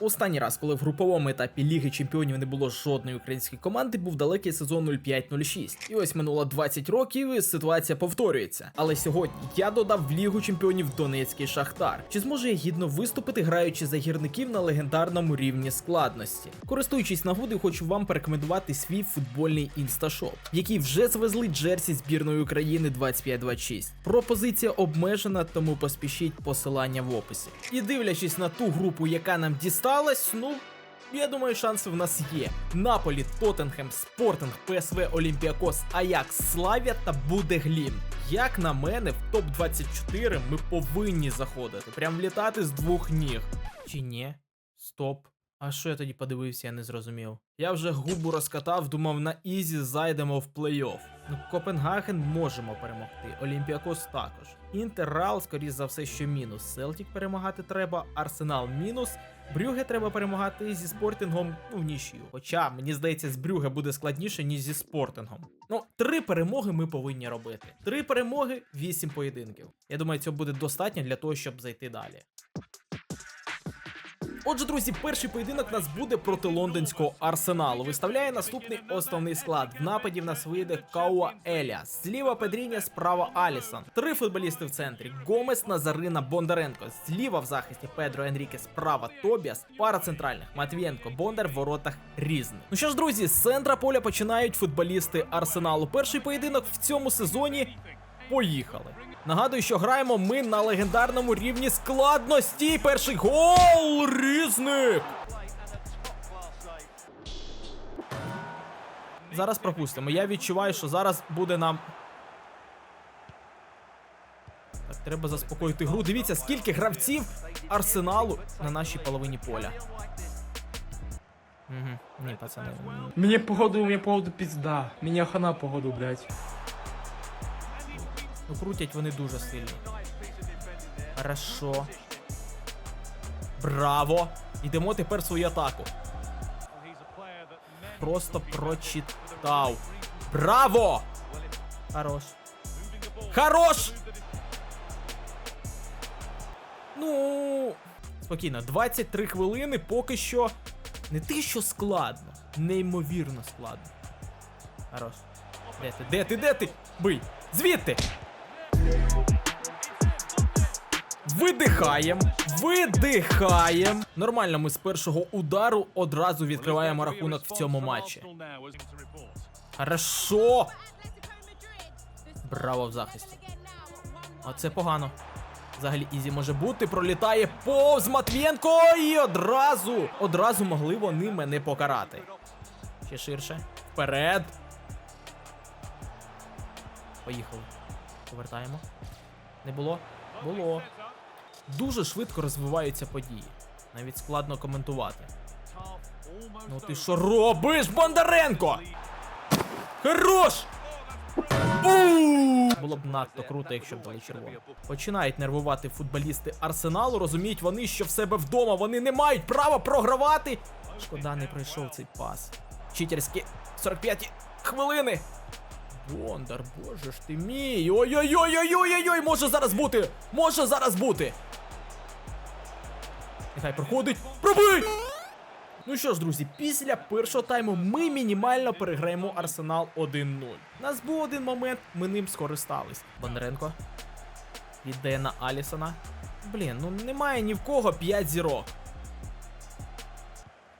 Останній раз, коли в груповому етапі Ліги Чемпіонів не було жодної української команди, був далекий сезон 05-06. І ось минуло 20 років, і ситуація повторюється. Але сьогодні я додав в Лігу Чемпіонів Донецький Шахтар. Чи зможе гідно виступити, граючи за гірників на легендарному рівні складності? Користуючись нагодою, хочу вам порекомендувати свій футбольний інсташоп, який вже звезли джерсі збірної України 25-26. Пропозиція обмежена, тому поспішіть посилання в описі. І дивлячись на ту групу, яка нам дісталась, ну. Я думаю, шанси в нас є. Наполі, Тоттенхем, Спортинг, ПСВ, Олімпіакос, Аякс, Славія та Будеглін. Як на мене, в топ-24 ми повинні заходити. Прям влітати з двох ніг. Чи ні? Стоп. А що я тоді подивився, я не зрозумів. Я вже губу розкатав, думав, на Ізі зайдемо в плей-офф. Ну, Копенгаген можемо перемогти, Олімпіакос також. Інтеррал, скоріш за все, що мінус. Селтік перемагати треба, Арсенал мінус. Брюге треба перемагати зі спортингом ну, в нічю. Хоча, мені здається, з Брюге буде складніше, ніж зі спортингом. Ну, три перемоги ми повинні робити. Три перемоги, вісім поєдинків. Я думаю, цього буде достатньо для того, щоб зайти далі. Отже, друзі, перший поєдинок нас буде проти лондонського арсеналу. Виставляє наступний основний склад. В нападі в нас вийде Кауа Еля, зліва Педріння, справа Алісон. Три футболісти в центрі: Гомес, Назарина, Бондаренко. Зліва в захисті Педро Енріке, справа Тобіас, пара центральних Матвієнко, Бондар в воротах різних. Ну що ж, друзі, з центра поля починають футболісти арсеналу. Перший поєдинок в цьому сезоні. Поїхали. Нагадую, що граємо ми на легендарному рівні складності. Перший гол різник. Зараз пропустимо. Я відчуваю, що зараз буде нам. Так, треба заспокоїти гру. Дивіться, скільки гравців арсеналу на нашій половині поля. Угу. Ні, пацани. Мне походу, мне походу пизда. Меня хана походу, блядь. Ну крутять вони дуже сильно. Хорошо. Браво! Йдемо тепер свою атаку. Просто прочитав. Браво! Хорош. Хорош! Ну. Спокійно, 23 хвилини поки що. Не те, що складно. Неймовірно складно. Хорош. Де ти? Де ти? Де ти? Бий! Звідти! Видихаємо, видихаємо. Нормально, ми з першого удару одразу відкриваємо рахунок в цьому матчі. Хорошо. Браво в захисті. Оце погано. Взагалі Ізі може бути, пролітає повз Матвієнко і одразу, одразу могли вони мене покарати. Ще ширше. Вперед. Поїхали. Повертаємо. Не було? Було. Дуже швидко розвиваються події. Навіть складно коментувати. Ну ти що робиш, Бондаренко? Хорош! Було б надто круто, якщо б дали червоно. Починають нервувати футболісти Арсеналу. Розуміють вони, що в себе вдома вони не мають права програвати. Шкода, не пройшов цей пас. Читерські 45 хвилини. Бондар, боже ж ти мій. Ой-ой-ой-ой-ой-ой, може зараз бути! Може зараз бути! Нехай проходить. Пробий! Ну що ж, друзі, після першого тайму ми мінімально переграємо Арсенал 1-0. Нас був один момент, ми ним скористались. Бондаренко. Іде на Алісона. Блін, ну немає ні в кого 5 зірок.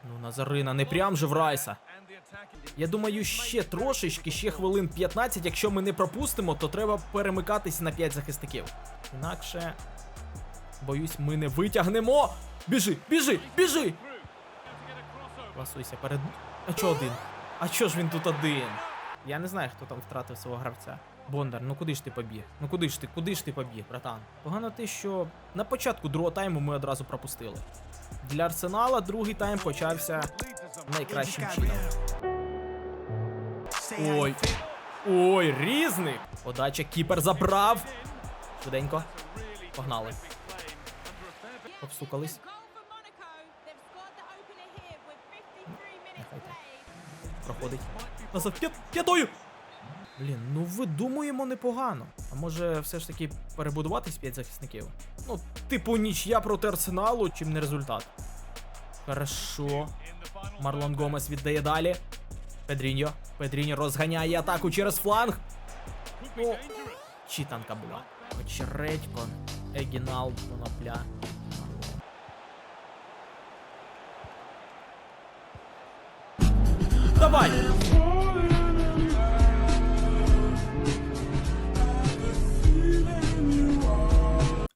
Ну, Назарина, не прям же в Райса. Я думаю, ще трошечки, ще хвилин 15, якщо ми не пропустимо, то треба перемикатись на 5 захисників. Інакше, боюсь, ми не витягнемо. Біжи, біжи, біжи! Ласуйся перед. А чо один? А чо ж він тут один? Я не знаю, хто там втратив свого гравця. Бондар, ну куди ж ти побіг? Ну куди ж ти, куди ж ти побіг, братан? Погано те, що на початку другого тайму ми одразу пропустили. Для Арсенала другий тайм почався найкращим чином. Ой. Ой, різник! Подача кіпер забрав. Швиденько. Погнали. Обстукались. Проходить. Назад п'ят, п'ятою! Блін, ну видумуємо непогано. А може все ж таки перебудуватись 5 захисників? Ну, типу, нічия проти арсеналу, чим не результат. Хорошо. Марлон Гомес віддає далі. Педріньо. Педріньо розганяє атаку через фланг. Ну, читанка була. Очередько. Егінал, конопля. Давай!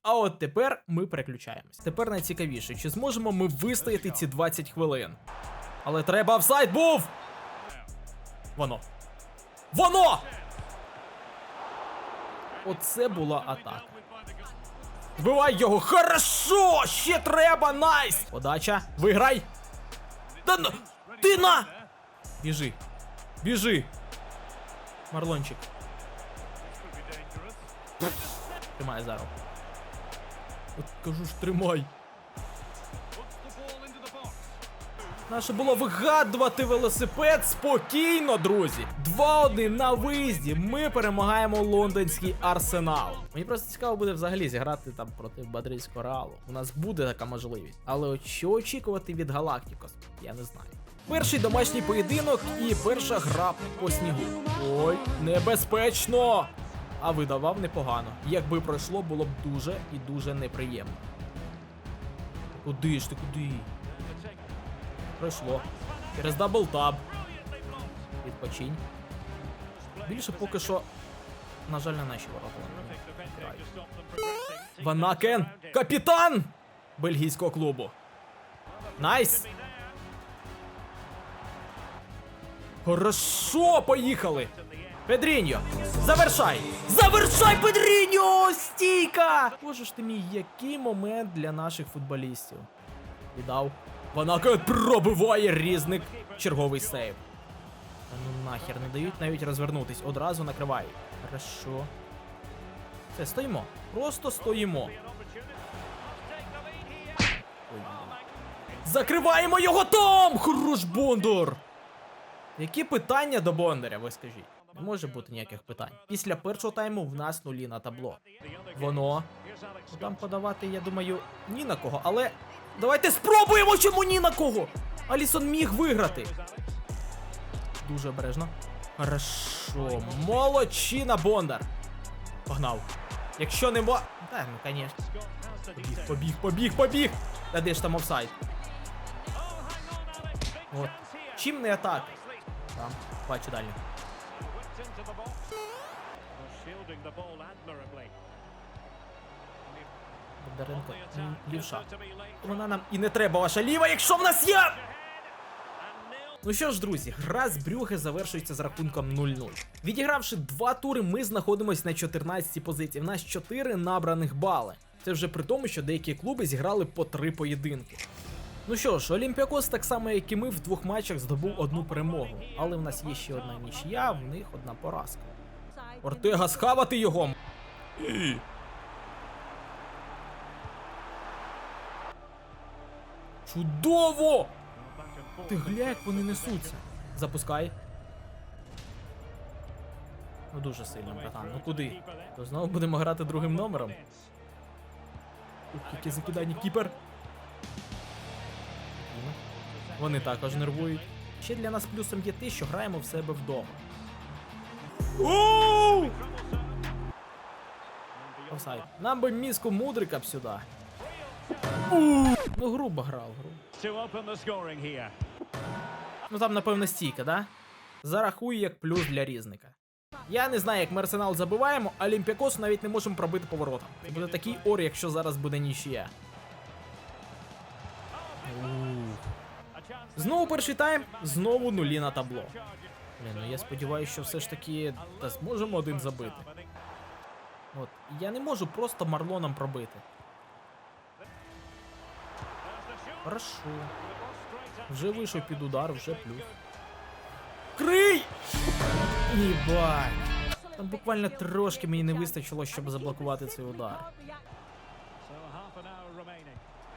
А от тепер ми переключаємось. Тепер найцікавіше, чи зможемо ми вистояти ці 20 хвилин. Але треба офсайд був! Воно. Воно! Оце була атака. Вбивай його! Хорошо! Ще треба! Найс! Подача! Виграй! Та на... Ти на! Біжи! Біжи! Марлончик. Тримай зараз. От кажу ж, тримай. Наше було вигадувати велосипед спокійно, друзі. 2-1 на виїзді. Ми перемагаємо лондонський арсенал. Мені просто цікаво буде взагалі зіграти там проти Мадридського реалу. У нас буде така можливість. Але от що очікувати від Галактикос, я не знаю. Перший домашній поєдинок і перша гра по снігу. Ой, небезпечно! А видавав непогано. Якби пройшло, було б дуже і дуже неприємно. Куди ж ти куди? Пройшло. Через даблтаб. Відпочинь. Більше поки що, на жаль, на наші ворота. Ванакен! Капітан! Бельгійського клубу. Найс! Хорошо, поїхали! Педріньо! Завершай! Завершай, Педріньо! Стійка! Боже ж ти мій, який момент для наших футболістів. Віддав. Ванакен пробиває різник. Черговий сейв. Та ну нахер, не дають навіть розвернутись. Одразу накривають. Хорошо. Все, стоїмо. Просто стоїмо. Закриваємо його там! Хорош Бондар! Які питання до Бондаря, ви скажіть? Не може бути ніяких питань. Після першого тайму в нас нулі на табло. Воно. Ну, Там подавати, я думаю, ні на кого, але. Давайте спробуємо, чому ні на кого! Алісон міг виграти. Дуже обережно. Хорошо. Молодчина Бондар. Погнав. Якщо не мо. Так, ну, звісно. Побіг, побіг, побіг, побіг! Та де ж там офсайд? От. Чим не атака? Там, бачу далі. Бондаренко, лівша. Вона нам і не треба ваша ліва, якщо в нас є! Ну що ж, друзі, гра з Брюге завершується з рахунком 0-0. Відігравши два тури, ми знаходимося на 14-й позиції. В нас 4 набраних бали. Це вже при тому, що деякі клуби зіграли по 3 поєдинки. Ну що ж, Олімпіакос, так само як і ми, в двох матчах здобув одну перемогу. Але в нас є ще одна нічия, в них одна поразка. Ортега схавати його! Чудово! Ти гля, як вони несуться. Запускай. Ну дуже сильно, братан. Ну куди? То знову будемо грати другим номером. Ух, яке закидання кіпер. Вони також нервують. Ще для нас плюсом є те, що граємо в себе вдома. Офсайд. Нам би мізку мудрика б сюди. Ну грубо грав, грубо. Ну там, напевно, стійка, да? Зарахую як плюс для різника. Я не знаю, як ми Арсенал забиваємо, а Олімпіакос навіть не можемо пробити поворотом. Це буде такий ор, якщо зараз буде нічия. Знову перший тайм, знову нулі на табло. Блін, ну я сподіваюся, що все ж таки та зможемо один забити. От, я не можу просто марлоном пробити. Хорошо. Вже вийшов під удар, вже плюс. Крий! Єбать! Там буквально трошки мені не вистачило, щоб заблокувати цей удар.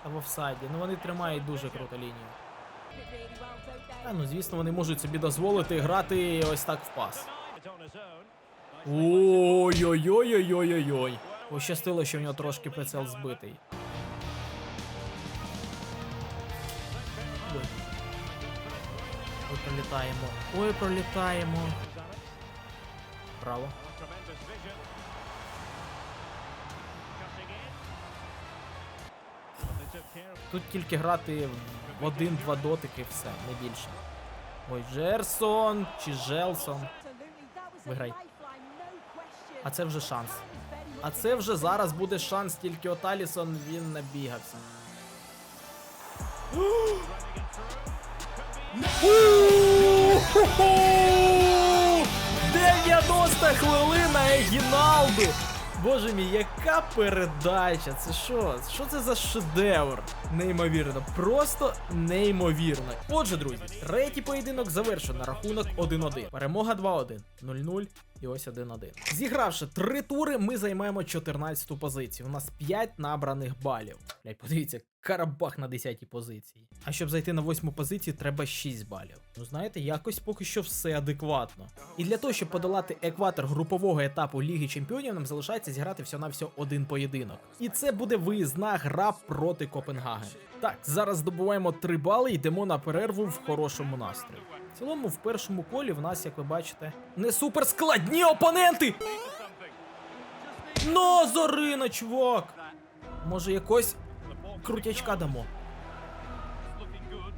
А в офсайді. Ну вони тримають дуже круто лінію. Та ну звісно, вони можуть собі дозволити грати ось так в пас. Ой-ой-ой-ой-ой-ой-ой. Пощастило, що в нього трошки прицел збитий. Пролітаємо. Ой, пролітаємо. Of Тут тільки грати в один-два дотики, все, не більше. Ой, Джерсон чи Желсон. Виграй. А це вже шанс. А це вже зараз буде шанс, тільки от Алісон він набігався. У-ху-ху! 90 хвилина Егіналду! Боже мій, яка передача! Це що? Що це за шедевр? Неймовірно, просто неймовірно. Отже, друзі, третій поєдинок завершено. Рахунок 1-1. Перемога 2-1, 0-0 і ось 1-1. Зігравши три тури, ми займаємо 14-ту позицію. У нас 5 набраних балів. Блять, подивіться, Карабах на 10-й позиції. А щоб зайти на 8 позицію, треба 6 балів. Ну знаєте, якось поки що все адекватно. І для того, щоб подолати екватор групового етапу Ліги Чемпіонів, нам залишається зіграти всього на всього один поєдинок. І це буде виїзна гра проти Копенгаген. Так, зараз здобуваємо 3 бали і йдемо на перерву в хорошому настрої. В цілому, в першому колі в нас, як ви бачите, не суперскладні опоненти! Ну, Зорина, чувак! Може, якось крутячка дамо.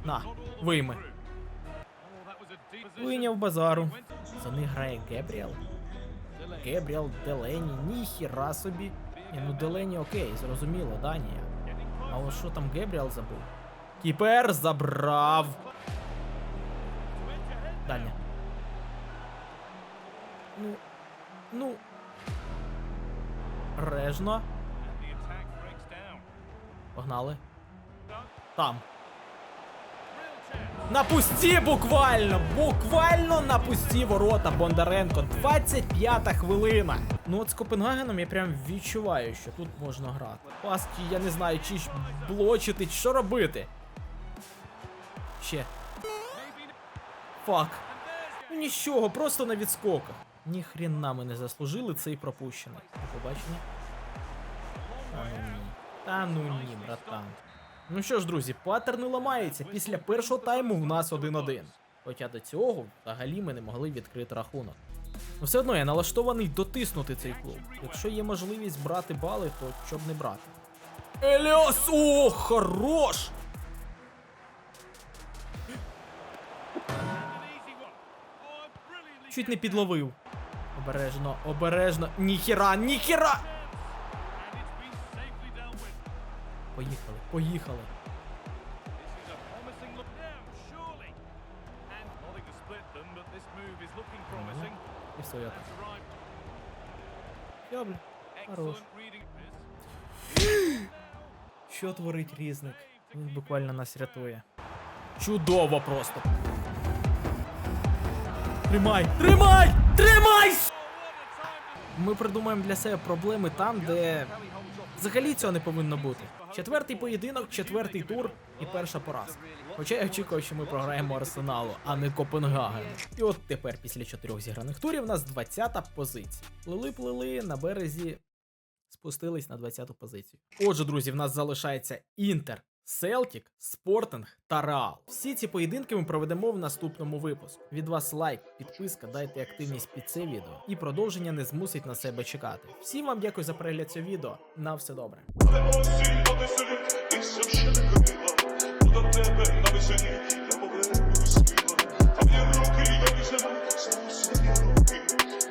На, вийми. Вийняв базару. За них грає Гебріел. Гебріел, Делені, ніхіра собі. Ні, ну Делені окей, зрозуміло, Данія. А що там Гебріал забув? Кіпер забрав. Даня. Ну. Ну. Режно. Погнали. Там. На пусті буквально! Буквально на пусті ворота Бондаренко. 25-та хвилина. Ну от з Копенгагеном я прям відчуваю, що тут можна грати. Пас, чи я не знаю, чи блочити, чи що робити. Ще. Фак. Ну нічого, просто на відскоках. Ні хрена ми не заслужили цей пропущений. Побачення. Та ну ні. Та ну ні, братан. Ну що ж, друзі, паттерни ламаються. Після першого тайму в нас 1-1. Хоча до цього взагалі ми не могли відкрити рахунок. Ну все одно я налаштований дотиснути цей клуб. Якщо є можливість брати бали, то щоб не брати. Еліос! О, хорош! Чуть не підловив. Обережно, обережно. Ніхіра, ніхіра! Поїхали, поїхали. І все, я так. Хорош. Що творить різник? Він буквально нас рятує. Чудово просто. Тримай! Тримай! Тримай! Ми придумаємо для себе проблеми там, де взагалі цього не повинно бути. Четвертий поєдинок, четвертий тур і перша поразка. Хоча я очікував, що ми програємо Арсеналу, а не Копенгагену. І от тепер, після чотирьох зіграних турів, у нас 20-та позиція. Плили-плили на березі, спустились на 20-ту позицію. Отже, друзі, в нас залишається Інтер. Селтік, Спортинг та Реал. Всі ці поєдинки ми проведемо в наступному випуску. Від вас лайк, підписка, дайте активність під це відео, і продовження не змусить на себе чекати. Всім вам дякую за перегляд цього відео. На все добре на веселі, і все ще не крила, подав тебе на веселі.